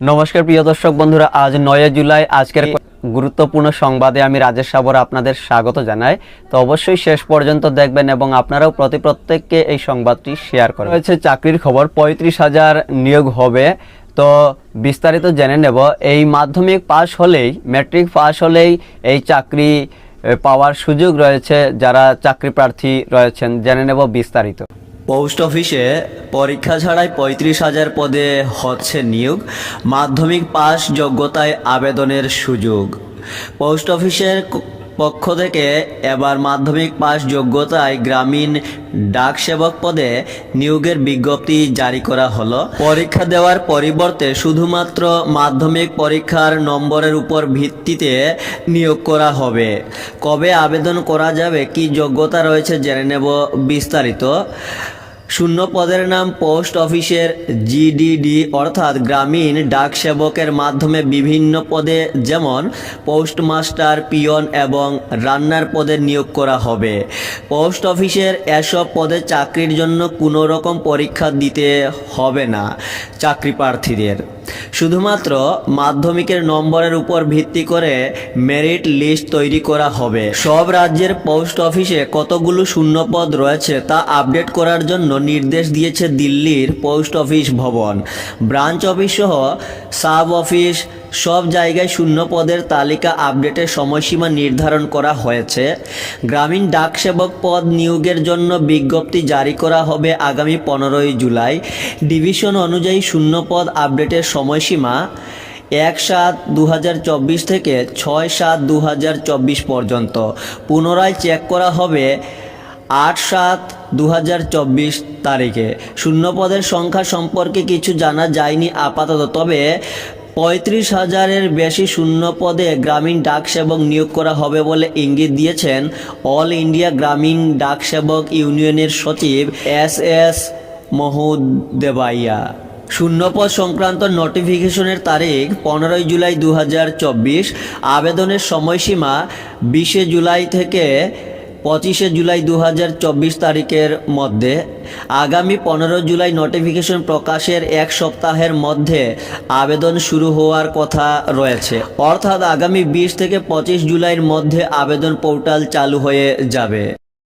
নমস্কার প্রিয় দর্শক বন্ধুরা আজ নয় জুলাই। আজকের গুরুত্বপূর্ণ সংবাদে আমি রাজেশ সাবর আপনাদের স্বাগত জানাই। তো অবশ্যই শেষ পর্যন্ত দেখবেন এবং আপনারাও প্রতি প্রত্যেককে এই সংবাদটি শেয়ার করেন। হয়েছে চাকরির খবর পঁয়ত্রিশ হাজার নিয়োগ হবে। তো বিস্তারিত জেনে নেব এই মাধ্যমিক পাশ হলেই ম্যাট্রিক পাশ হলেই এই চাকরি পাওয়ার সুযোগ রয়েছে যারা চাকরি প্রার্থী রয়েছেন। জেনে নেব বিস্তারিত। পোস্ট অফিসে পরীক্ষা ছাড়াই পঁয়ত্রিশ হাজার পদে হচ্ছে নিয়োগ, মাধ্যমিক পাস যোগ্যতায় আবেদনের সুযোগ। পোস্ট অফিসের পক্ষ থেকে এবার মাধ্যমিক পাস যোগ্যতায় গ্রামীণ ডাক সেবক পদে নিয়োগের বিজ্ঞপ্তি জারি করা হলো। পরীক্ষা দেওয়ার পরিবর্তে শুধুমাত্র মাধ্যমিক পরীক্ষার নম্বরের উপর ভিত্তিতে নিয়োগ করা হবে। কবে আবেদন করা যাবে, কি যোগ্যতা রয়েছে জেনে নেব বিস্তারিত। শূন্য পদের নাম পোস্ট অফিসের জিডিডি অর্থাৎ গ্রামীণ ডাক সেবকের মাধ্যমে বিভিন্ন পদে যেমন পোস্টমাস্টার, পিয়ন এবং রান্নার পদে নিয়োগ করা হবে। পোস্ট অফিসের এসব পদে চাকরির জন্য কোনো রকম পরীক্ষা দিতে হবে না চাকরি প্রার্থীদের। শুধুমাত্র মাধ্যমিকের নম্বরের উপর ভিত্তি করে মেরিট লিস্ট তৈরি করা হবে। সব রাজ্যের পোস্ট অফিসে কতগুলো শূন্যপদ রয়েছে তা আপডেট করার জন্য নির্দেশ দিয়েছে দিল্লির পোস্ট অফিস ভবন। ব্রাঞ্চ অফিস সহ সাব অফিস সব জায়গায় শূন্য পদের তালিকা আপডেটের সময়সীমা নির্ধারণ করা হয়েছে। গ্রামীণ ডাক সেবক পদ নিয়োগের জন্য বিজ্ঞপ্তি জারি করা হবে আগামী পনেরোই জুলাই। ডিভিশন অনুযায়ী শূন্য পদ আপডেটের সময়সীমা এক সাত দু থেকে ছয় সাত দু পর্যন্ত। পুনরায় চেক করা হবে আট সাত দু তারিখে। শূন্য পদের সংখ্যা সম্পর্কে কিছু জানা যায়নি আপাতত, তবে পঁয়ত্রিশ হাজারের বেশি শূন্য পদে গ্রামীণ ডাক সেবক নিয়োগ করা হবে বলে ইঙ্গিত দিয়েছেন অল ইন্ডিয়া গ্রামীণ ডাক সেবক ইউনিয়নের সচিব এস এস মহুদেবাইয়া শূন্যপদ সংক্রান্ত নোটিফিকেশনের তারিখ পনেরোই জুলাই দু হাজার চব্বিশ। আবেদনের সময়সীমা বিশে জুলাই থেকে পঁচিশে জুলাই দু হাজার চব্বিশ তারিখের মধ্যে আগামী পনেরো জুলাই নোটিফিকেশন প্রকাশের এক সপ্তাহের মধ্যে আবেদন শুরু হওয়ার কথা রয়েছে। অর্থাৎ আগামী বিশ থেকে পঁচিশ জুলাইয়ের মধ্যে আবেদন পোর্টাল চালু হয়ে যাবে।